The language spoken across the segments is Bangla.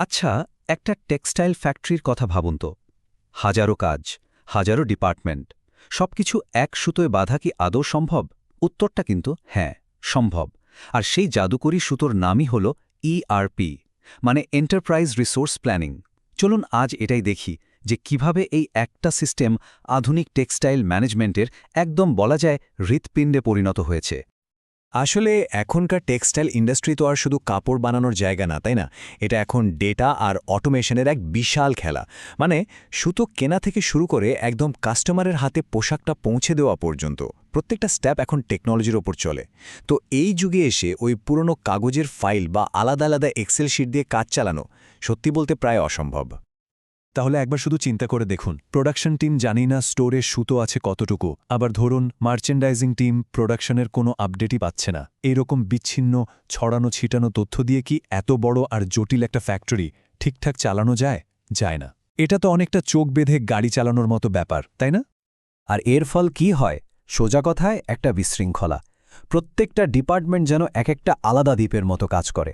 আচ্ছা একটা টেক্সটাইল ফ্যাক্টরির কথা ভাবুন তো। হাজারো কাজ, হাজারো ডিপার্টমেন্ট, সবকিছু এক সুতোয় বাধা কি আদৌ সম্ভব? উত্তরটা কিন্তু হ্যাঁ সম্ভব। আর সেই জাদুকরী সুতোর নামই হল ইআরপি মানে এন্টারপ্রাইজ রিসোর্স প্ল্যানিং চলুন আজ এটাই দেখি যে কীভাবে এই একটা সিস্টেম আধুনিক টেক্সটাইল ম্যানেজমেন্টের একদম বলা যায় হৃৎপিণ্ডে পরিণত হয়েছে। আসলে এখনকার টেক্সটাইল ইন্ডাস্ট্রি তো আর শুধু কাপড় বানানোর জায়গা না, তাই না? এটা এখন ডেটা আর অটোমেশনের এক বিশাল খেলা। মানে সুতো কেনা থেকে শুরু করে একদম কাস্টমারের হাতে পোশাকটা পৌঁছে দেওয়া পর্যন্ত প্রত্যেকটা স্টেপ এখন টেকনোলজির ওপর চলে। তো এই যুগে এসে ওই পুরনো কাগজের ফাইল বা আলাদা আলাদা এক্সেল শিট দিয়ে কাজ চালানো সত্যি বলতে প্রায় অসম্ভব। তাহলে একবার শুধু চিন্তা করে দেখুন। প্রোডাকশন টিম জানি না স্টোরে সুতো আছে কতটুকু। আবার ধরুন মার্চেন্ডাইজিং টিম প্রোডাকশনের কোনো আপডেটই পাচ্ছে না। এইরকম বিচ্ছিন্ন, ছড়ানো, ছিটানো তথ্য দিয়ে কি এত বড় আর জটিল একটা ফ্যাক্টরি ঠিকঠাক চালানো যায়? যায় না। এটা তো অনেকটা চোখ বেঁধে গাড়ি চালানোর মতো ব্যাপার, তাই না? আর এর ফল কি হয়? সোজা কথায় একটা বিশৃঙ্খলা। প্রত্যেকটা ডিপার্টমেন্ট যেন এক একটা আলাদা দ্বীপের মতো কাজ করে।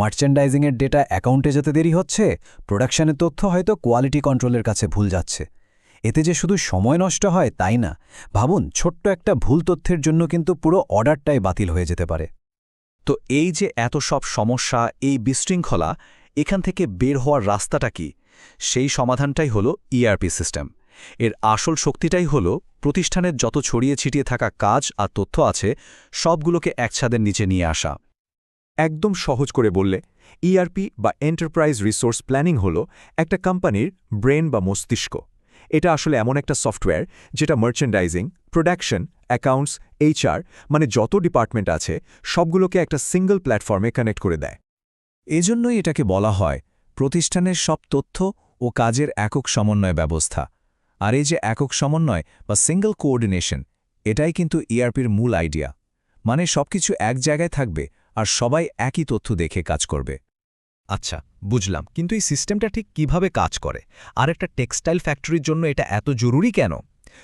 মার্চেন্ডাইজিংয়ের ডেটা অ্যাকাউন্টে যেতে দেরি হচ্ছে, প্রোডাকশনের তথ্য হয়তো কোয়ালিটি কন্ট্রোলের কাছে ভুল যাচ্ছে। এতে যে শুধু সময় নষ্ট হয় তাই না, ভাবুন ছোট্ট একটা ভুল তথ্যের জন্য কিন্তু পুরো অর্ডারটাই বাতিল হয়ে যেতে পারে। তো এই যে এত সব সমস্যা, এই বিশৃঙ্খলা, এখান থেকে বের হওয়ার রাস্তাটা কি? সেই সমাধানটাই হলো ইআরপি সিস্টেম এর আসল শক্তিটাই হলো প্রতিষ্ঠানের যত ছড়িয়ে ছিটিয়ে থাকা কাজ আর তথ্য আছে, সবগুলোকে একছাদের নিচে নিয়ে আসা। একদম সহজ করে বললে ইআরপি বা এন্টারপ্রাইজ রিসোর্স প্ল্যানিং হল একটা কোম্পানির ব্রেন বা মস্তিষ্ক। এটা আসলে এমন একটা সফটওয়্যার যেটা মার্চেন্ডাইজিং প্রোডাকশন অ্যাকাউন্টস এইচআর মানে যত ডিপার্টমেন্ট আছে, সবগুলোকে একটা সিঙ্গল প্ল্যাটফর্মে কানেক্ট করে দেয়। এজন্যই এটাকে বলা হয় প্রতিষ্ঠানের সব তথ্য ও কাজের একক সমন্বয় ব্যবস্থা। আর এই যে একক সমন্বয় বা সিঙ্গল কোঅর্ডিনেশন এটাই কিন্তু ইআরপির মূল আইডিয়া মানে সবকিছু এক জায়গায় থাকবে আর সবাই একই তথ্য দেখে কাজ করবে। আচ্ছা বুঝলাম, কিন্তু এই সিস্টেমটা ঠিক কীভাবে কাজ করে? আর একটা টেক্সটাইল ফ্যাক্টরির জন্য এটা এত জরুরি কেন?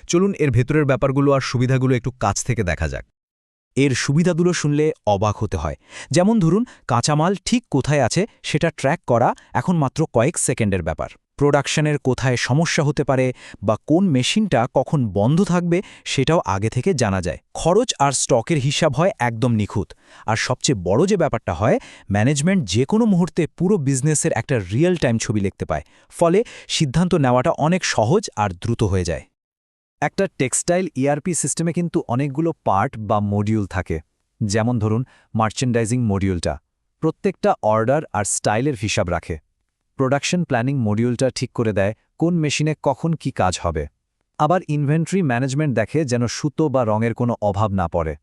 চলুন এর ভেতরের ব্যাপারগুলো আর সুবিধাগুলো একটু কাছ থেকে দেখা যাক। এর সুবিধাগুলো শুনলে অবাক হতে হয়। যেমন ধরুন, কাঁচামাল ঠিক কোথায় আছে সেটা ট্র্যাক করা এখন মাত্র কয়েক সেকেন্ডের ব্যাপার। প্রোডাকশনের কোথায় সমস্যা হতে পারে বা কোন মেশিনটা কখন বন্ধ থাকবে সেটাও আগে থেকে জানা যায়। খরচ আর স্টকের হিসাব হয় একদম নিখুঁত। আর সবচেয়ে বড় যে ব্যাপারটা হয়, ম্যানেজমেন্ট যে কোনো মুহূর্তে পুরো বিজনেসের একটা রিয়েল টাইম ছবি লিখতে পায়। ফলে সিদ্ধান্ত নেওয়াটা অনেক সহজ আর দ্রুত হয়ে যায়। একটা টেক্সটাইল ইআরপি সিস্টেমে কিন্তু অনেকগুলো পার্ট বা মডিউল থাকে। যেমন ধরুন, মার্চেন্ডাইজিং মডিউলটা। প্রত্যেকটা অর্ডার আর স্টাইলের হিসাব রাখে। প্রোডাকশন প্ল্যানিং মডিউলটা ঠিক করে দেয় কোন মেশিনে কখন কি কাজ হবে। আবার ইনভেন্টরি ম্যানেজমেন্ট দেখে যেন সুতো বা রঙের কোনো অভাব না পড়ে।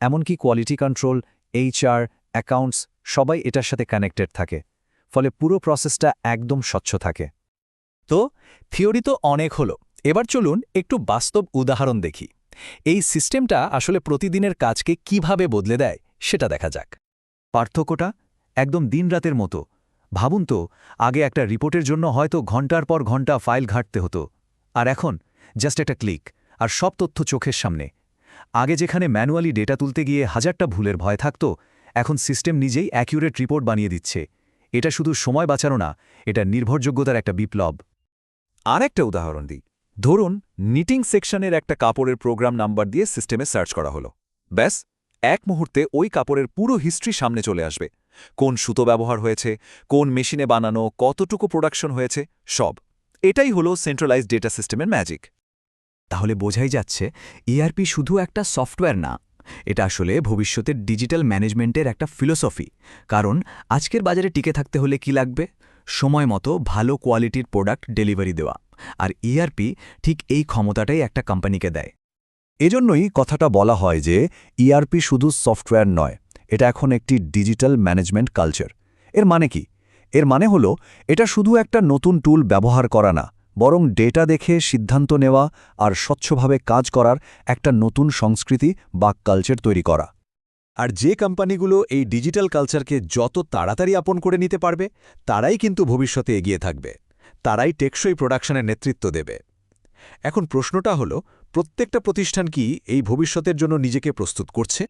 এমনকি কোয়ালিটি কন্ট্রোল এইচআর অ্যাকাউন্টস সবাই এটার সাথে কানেক্টেড থাকে। ফলে পুরো প্রসেসটা একদম স্বচ্ছ থাকে। তো, থিওরি তো অনেক হলো। এবার চলুন একটু বাস্তব উদাহরণ দেখি। এই সিস্টেমটা আসলে প্রতিদিনের কাজকে কীভাবে বদলে দেয় সেটা দেখা যাক। পার্থক্যটা একদম দিনরাতের মতো। ভাবুন তো, আগে একটা রিপোর্টের জন্য হয়তো ঘণ্টার পর ঘণ্টা ফাইল ঘাটতে হতো। আর এখন, জাস্ট একটা ক্লিক, আর সব তথ্য চোখের সামনে। আগে যেখানে ম্যানুয়ালি ডেটা তুলতে গিয়ে হাজারটা ভুলের ভয় থাকত, এখন সিস্টেম নিজেই অ্যাকিউরেট রিপোর্ট বানিয়ে দিচ্ছে। এটা শুধু সময় বাঁচানো না, এটা নির্ভরযোগ্যতার একটা বিপ্লব। আর একটা উদাহরণ দিই। ধরুন, নিটিং সেকশনের একটা কাপড়ের প্রোগ্রাম নাম্বার দিয়ে সিস্টেমে সার্চ করা হলো। ব্যাস, এক মুহূর্তে ওই কাপড়ের পুরো হিস্ট্রি সামনে চলে আসবে। কোন সুতো ব্যবহার হয়েছে, কোন মেশিনে বানানো, কতটুকু প্রোডাকশন হয়েছে, সব। এটাই হলো সেন্ট্রালাইজড ডেটা সিস্টেমের ম্যাজিক তাহলে বোঝাই যাচ্ছে ইআরপি শুধু একটা সফটওয়্যার না, এটা আসলে ভবিষ্যতের ডিজিটাল ম্যানেজমেন্টের একটা ফিলোসফি কারণ আজকের বাজারে টিকে থাকতে হলে কি লাগবে? সময় মতো ভালো কোয়ালিটির প্রোডাক্ট ডেলিভারি দেওয়া। আর ইআরপি ঠিক এই ক্ষমতাটাই একটা কোম্পানিকে দেয়। এজন্যই কথাটা বলা হয় যে ইআরপি শুধু সফটওয়্যার নয় এটা এখন একটি ডিজিটাল ম্যানেজমেন্ট কালচার। এর মানে কি? এর মানে হলো, এটা শুধু একটা নতুন টুল ব্যবহার করা না, বরং ডেটা দেখে সিদ্ধান্ত নেওয়া আর স্বচ্ছভাবে কাজ করার একটা নতুন সংস্কৃতি বা কালচার তৈরি করা। আর যে কোম্পানিগুলো এই ডিজিটাল কালচারকে যত তাড়াতাড়ি আপন করে নিতে পারবে, তারাই কিন্তু ভবিষ্যতে এগিয়ে থাকবে। তারাই টেকসই প্রোডাকশনের নেতৃত্ব দেবে। এখন প্রশ্নটা হলো, প্রত্যেকটা প্রতিষ্ঠান কি এই ভবিষ্যতের জন্য নিজেকে প্রস্তুত করছে?